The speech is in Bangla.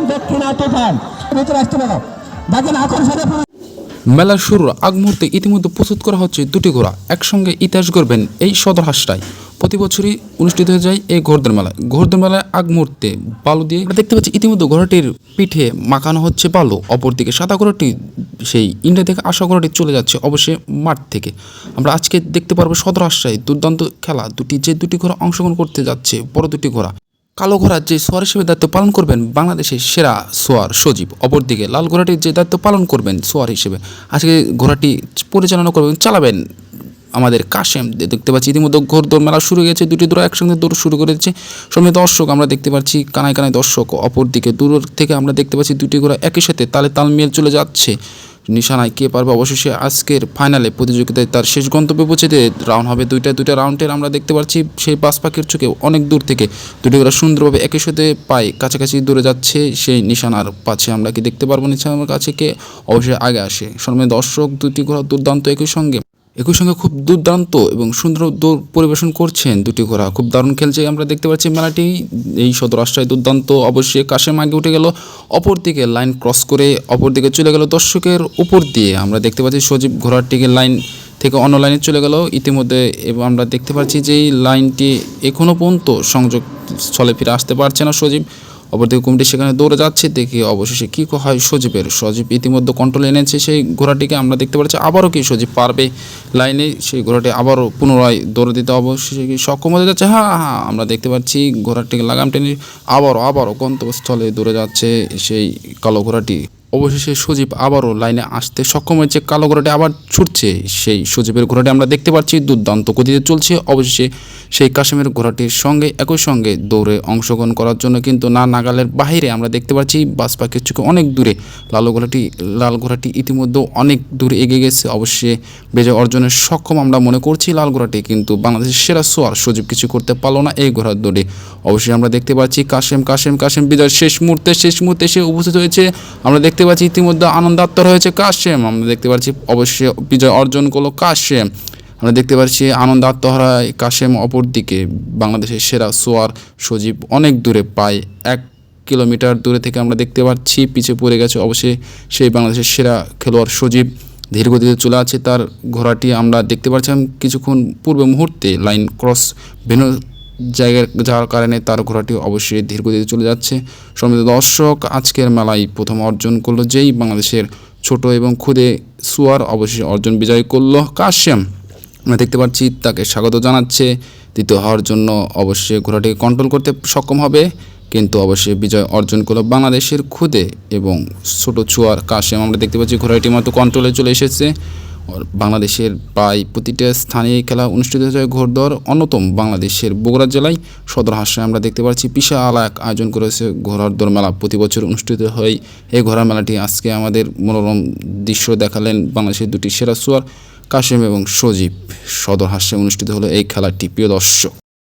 প্রথম দক্ষিণা তুফান ভিতরে আসতে পারো। দেখেন আকর্ষণে মেলার শুরুর আগ মুহূর্তে ইতিমধ্যে প্রস্তুত করা হচ্ছে দুটি ঘোড়া। একসঙ্গে ইতিহাস গড়বেন এই সদর হাসটায় প্রতি বছরই অনুষ্ঠিত হয়ে যায় এই ঘোড়দের মেলায়। ঘোড়দের মেলায় আগ মুহূর্তে বালু দিয়ে দেখতে পাচ্ছি ইতিমধ্যে ঘোড়াটির পিঠে মাখানো হচ্ছে বালু। অপরদিকে সাদা ঘোড়াটি সেই ইন্ডিয়া থেকে আসা ঘোড়াটি চলে যাচ্ছে অবশ্যই মাঠ থেকে। আমরা আজকে দেখতে পারব সদর হাসটায় দুর্দান্ত খেলা। দুটি যে দুটি ঘোড়া অংশগ্রহণ করতে যাচ্ছে, বড় দুটি ঘোড়া। কালো ঘোড়ার যে সোয়ার হিসেবে দায়িত্ব পালন করবেন, বাংলাদেশের সেরা সোয়ার সজীব। অপরদিকে লাল ঘোড়াটির যে দায়িত্ব পালন করবেন সোয়ার হিসেবে, আজকে ঘোড়াটি পরিচালনা করবেন, চালাবেন আমাদের কাশেম। দেখতে পাচ্ছি ইতিমধ্যে ঘোর দৌড় মেলা শুরু হয়ে গেছে দুটি দৌড় একসঙ্গে দৌড় শুরু করে দিচ্ছে সঙ্গে দর্শক, আমরা দেখতে পাচ্ছি কানায় কানায় দর্শক, অপরদিকে দূর থেকে আমরা দেখতে পাচ্ছি দুটি ঘোড়া একই সাথে তালে তাল মিল চলে যাচ্ছে। নিশানায় কে পারবে? অবশেষে আজকের ফাইনালে প্রতিযোগিতায় তার শেষ গন্তব্যে পৌঁছে দিয়ে রাউন্ড হবে দুইটা দুইটা রাউন্ডের আমরা দেখতে পাচ্ছি সেই পাঁচ পাখির চোখে অনেক দূর থেকে দুটি করে সুন্দরভাবে একই সাথে পায় কাছাকাছি দূরে যাচ্ছে সেই নিশানার পাচ্ছে আমরা কি দেখতে পারব নিশানার কাছে কে? অবশ্যই আগে আসে। সর্বে দর্শক দুটি ঘোড়া দুর্দান্ত একই সঙ্গে। একই সঙ্গে খুব দুর্দান্ত এবং সুন্দর দৌড় পরিবেশন করছেন দুটি ঘোড়া। খুব দারুণ খেলছে আমরা দেখতে পাচ্ছি মেলাটি। এই সদর আশ্রয় দুর্দান্ত অবশ্যই কাশেম আগে উঠে গেল, অপরদিকে লাইন ক্রস করে অপরদিকে চলে গেল দর্শকের উপর দিয়ে। আমরা দেখতে পাচ্ছি সজীব ঘোড়াটিকে লাইন থেকে অন্য লাইনে চলে গেল। ইতিমধ্যে এবং আমরা দেখতে পাচ্ছি যে এই লাইনটি এখনও পর্যন্ত সংযোগ স্থলে ফিরে আসতে পারছে না সজীব। অপরদিকে কুমিটি সেখানে দৌড়ে যাচ্ছে, দেখি অবশেষে কী হয় সজীবের। সজীব ইতিমধ্যে কন্ট্রোল এনেছে, সেই ঘোড়াটিকে আমরা দেখতে পাচ্ছি, আবারও কি সজীব পারবে লাইনে সেই ঘোড়াটি আবারও পুনরায় দৌড়ে দিতে অবশেষে কি সক্ষম হতে যাচ্ছে? হ্যাঁ হ্যাঁ আমরা দেখতে পাচ্ছি ঘোড়াটিকে লাগাম টেনে আবারও আবারও গন্তব্যস্থলে দৌড়ে যাচ্ছে সেই কালো ঘোড়াটি। অবশেষে সজীব আবারও লাইনে আসতে সক্ষম হয়েছে। কালো ঘোড়াটি আবার ছুটছে। সেই সজীবের ঘোড়াটি আমরা দেখতে পাচ্ছি। দুর্দান্ত গতিতে চলছে। অবশেষে সেই কাশেমের ঘোড়াটির সঙ্গে, একই সঙ্গে দৌড়ে অংশগ্রহণ করার জন্য কিন্তু না নাগালের বাইরে আমরা দেখতে পাচ্ছি বাস পাখির চোখে অনেক দূরে। লাল ঘোড়াটি লাল ঘোড়াটি ইতিমধ্যে অনেক দূরে এগিয়ে গেছে। অবশ্যই বেজে অর্জনের সক্ষম আমরা মনে করছি লাল ঘোড়াটি, কিন্তু বাংলাদেশের সেরা সোয়ার সজীব কিছু করতে পারল না এই ঘোড়ার দৌড়ে। অবশ্যই আমরা দেখতে পাচ্ছি কাশেম কাশেম কাশেম বিজয় শেষ মুহূর্তে শেষ মুহূর্তে সে উপস্থিত হয়েছে। আমরা দেখতে পাচ্ছি ইতিমধ্যে আনন্দাত্মর হয়েছে কাশেম আমরা দেখতে পাচ্ছি অবশ্যই বিজয় অর্জন করল কাশেম আমরা দেখতে পাচ্ছি আনন্দ আত্মহারায় কাশেম অপরদিকে। বাংলাদেশের সেরা সোয়ার সজীব অনেক দূরে পায়। এক কিলোমিটার দূরে থেকে আমরা দেখতে পাচ্ছি পিছিয়ে পড়ে গেছে অবশ্যই সেই বাংলাদেশের সেরা খেলোয়াড় সজীব। ধীরগতিতে চলে আছে তার ঘোড়াটি। আমরা দেখতে পাচ্ছিলাম কিছুক্ষণ পূর্বে মুহূর্তে লাইন ক্রস ভেনু জায়গায় যাওয়ার কারণে তার ঘোড়াটি অবশ্যই ধীরগতিতে চলে যাচ্ছে। সমিত দর্শক, আজকের মেলায় প্রথম অর্জন করল যেই বাংলাদেশের ছোট এবং খুদে সুয়ার অবশ্যই অর্জন বিজয় করল কাশেম আমরা দেখতে পাচ্ছি, তাকে স্বাগত জানাচ্ছে। দ্বিতীয় হওয়ার জন্য অবশ্যই ঘোড়াটিকে কন্ট্রোল করতে সক্ষম হবে। কিন্তু অবশ্যই বিজয় অর্জন করল বাংলাদেশের খুদে এবং ছোট ছুয়ার কাশেম আমরা দেখতে পাচ্ছি, ঘোড়াটি মাত্র কন্ট্রোলে চলে এসেছে। বাংলাদেশের প্রায় প্রতিটা স্থানে খেলা অনুষ্ঠিত হয়েছে ঘোড়দর অন্যতম বাংলাদেশের বগুড়া জেলায় সদর হাসে আমরা দেখতে পাচ্ছি পিসা এক আয়োজন করেছে ঘোড়ার মেলা। প্রতি বছর অনুষ্ঠিত হয় এই ঘোড়া মেলাটি। আজকে আমাদের মনোরম দৃশ্য দেখালেন বাংলাদেশের দুটি সেরা সুয়ার কাশিম এবং সজীব। সদর হাসায় অনুষ্ঠিত হলো এই খেলাটি। প্রিয় দর্শক